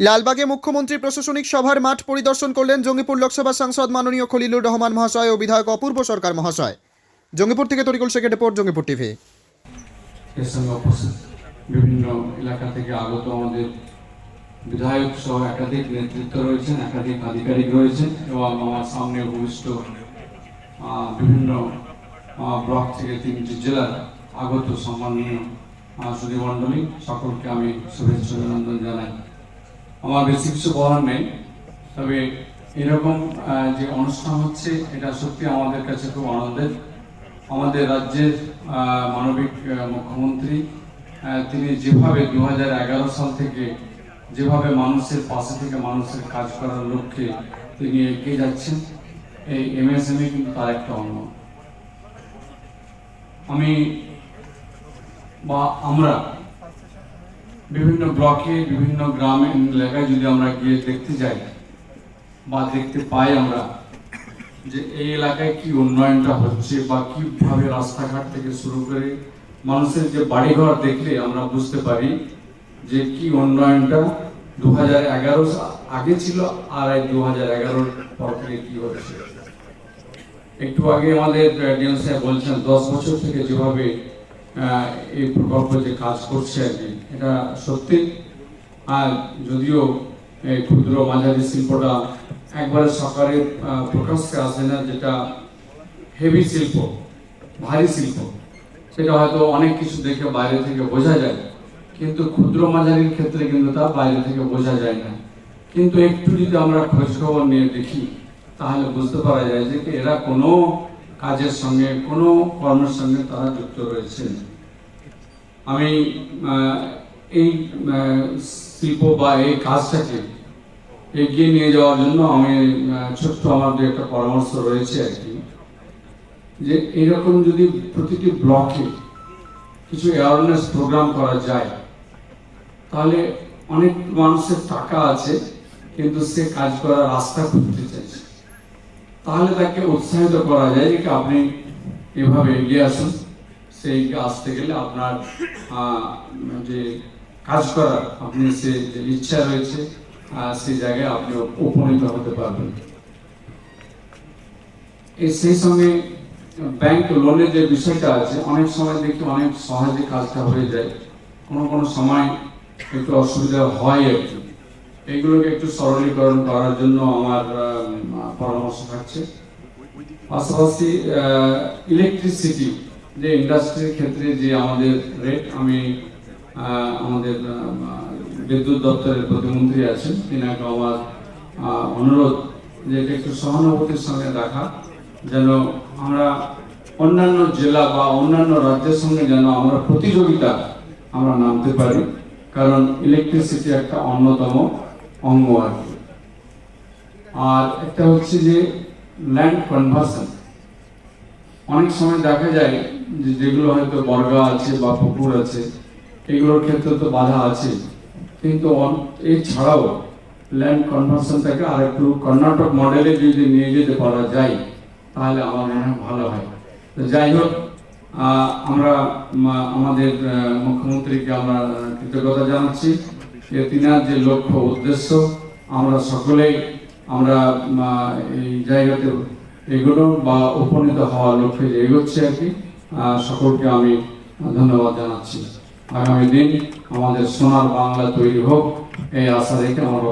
লালবাগে মুখ্যমন্ত্রী প্রশাসনিক সভার মাঠ পরিদর্শন করলেন জঙ্গিপুর লোকসভা সাংসদ মাননীয় খলিলুর রহমান মহাশয় ও বিধায়ক অপূর্ব সরকার মহাশয়। জঙ্গিপুর থেকে তরিকুল শেখের রিপোর্ট, জঙ্গিপুর টিভি। বিভিন্ন এলাকা থেকে আগত আমাদের বিধায়ক সহ একাধিক নেতৃত্ব রয়েছেন, একাধিক আধিকারিক রয়েছেন এবং আমার সামনে উপবিষ্ট বিভিন্ন ব্লক থেকে তিনটি জেলার আগত সম্মানীয় সুদী মণ্ডলী, সকলকে আমি শুভেচ্ছা অভিনন্দন জানাই। আমার বেশি কিছু বলার নেই। তবে এরকম যে অনুষ্ঠান হচ্ছে, এটা সত্যি আমাদের কাছে খুব আনন্দের। আমাদের রাজ্যের মানবিক মুখ্যমন্ত্রী তিনি যেভাবে দু হাজার এগারো সাল থেকে যেভাবে মানুষের পাশে থেকে মানুষের কাজ করার লক্ষ্যে তিনি এগিয়ে যাচ্ছেন, এই এমএসএমই কিন্তু তার একটা অঙ্গ। আমি বা আমরা বিভিন্ন ব্লকে, বিভিন্ন গ্রামে এলাকায় যদি আমরা গিয়ে দেখতে যাই বা দেখতে পাই আমরা যে এই এলাকায় কি উন্নয়নটা হচ্ছে বা কীভাবে রাস্তাঘাট থেকে শুরু করে মানুষের যে বাড়িঘর দেখলে আমরা বুঝতে পারি যে কি উন্নয়নটা দু হাজার এগারো আগে ছিল, আর এই দু হাজার এগারোর পর থেকে কি হচ্ছে। একটু আগে আমাদের ডিএম সাহেব বলছেন, দশ বছর থেকে যেভাবে এই প্রকল্প যে কাজ করছে আর কি, এটা সত্যি? আর যদিও এই ক্ষুদ্র মাঝারি শিল্পটা একবারে সরকারের প্রকাশ্যে আসে না, যেটা হেভি শিল্প, ভারী শিল্প, সেটা হয়তো অনেক কিছু দেখে বাইরে থেকে বোঝা যায়, কিন্তু ক্ষুদ্র মাঝারির ক্ষেত্রে কিন্তু তা বাইরে থেকে বোঝা যায় না। কিন্তু একটু যদি আমরা খোঁজখবর নিয়ে দেখি, তাহলে বুঝতে পারা যায় যে এরা কোনো কাজের সঙ্গে, কোনো কর্মের সঙ্গে তারা যুক্ত রয়েছে আমি এই শিল্প বা এই কাজটাকে এগিয়ে নিয়ে যাওয়ার জন্য আমি ছোট্ট আমার যে একটা পরামর্শ রয়েছে আর কি। যে এরকম যদি প্রতিটি ব্লকে কিছু অ্যাওয়ারনেস প্রোগ্রাম করা যায়, তাহলে অনেক মানুষের টাকা আছে, কিন্তু সে কাজ করার রাস্তা খুঁজতে চাইছে। তাহলে তাকে উৎসাহিত করা যায় যে আপনি এভাবে এগিয়ে আসুন। সেই আসতে গেলে আপনার যে কাজ করার, আপনি সে যে ইচ্ছা রয়েছে সেই জায়গায় আপনি উপনীত হতে পারবেন। সেই সঙ্গে ব্যাংক লোনের যে বিষয়টা আছে, অনেক সময় দেখি অনেক সহজে কাজটা হয়ে যায়। কোনো কোনো সময় একটু অসুবিধা হয় আর কি এইগুলোকে একটু সরলীকরণ করার জন্য আমার পরামর্শ থাকছে। পাশাপাশি ইলেকট্রিসিটি যে ইন্ডাস্ট্রির ক্ষেত্রে যে আমাদের রেট আমি আমাদের বিদ্যুৎ দপ্তরের প্রতিমন্ত্রী আছেন। তিনাকে আমার অনুরোধ যে এটা একটু সহানুভূতির সঙ্গে দেখা, যেন আমরা অন্যান্য জেলা বা অন্যান্য রাজ্যের সঙ্গে যেন আমরা প্রতিযোগিতা আমরা নামতে পারি। কারণ ইলেকট্রিসিটি একটা অন্যতম অঙ্গ আর কি আর একটা হচ্ছে যে ল্যান্ড কনভার্সন অনেক সময় দেখা যায় যে যেগুলো হয়তো বর্গা আছে বা পুকুর আছে, এগুলোর ক্ষেত্রে তো বাধা আছে। কিন্তু এছাড়াও ল্যান্ড কনভার্সনটাকে আর একটু কর্ণাটক মডেলে যদি নিয়ে যেতে পারা যায়, তাহলে আমার মনে হয় ভালো হয়। তো যাই হোক আমরা আমাদের মুখ্যমন্ত্রীকে আমরা কৃতজ্ঞতা জানাচ্ছি। তিনার যে লক্ষ্য, উদ্দেশ্য, আমরা সকলেই আমরা এই জায়গাতে এগুলো বা উপনীত হওয়ার লক্ষ্যে যে এগোচ্ছে আর কি সকলকে আমি ধন্যবাদ জানাচ্ছি। আগামী দিন আমাদের সোনার বাংলা তৈরি হোক, এই আশা রেখে আমার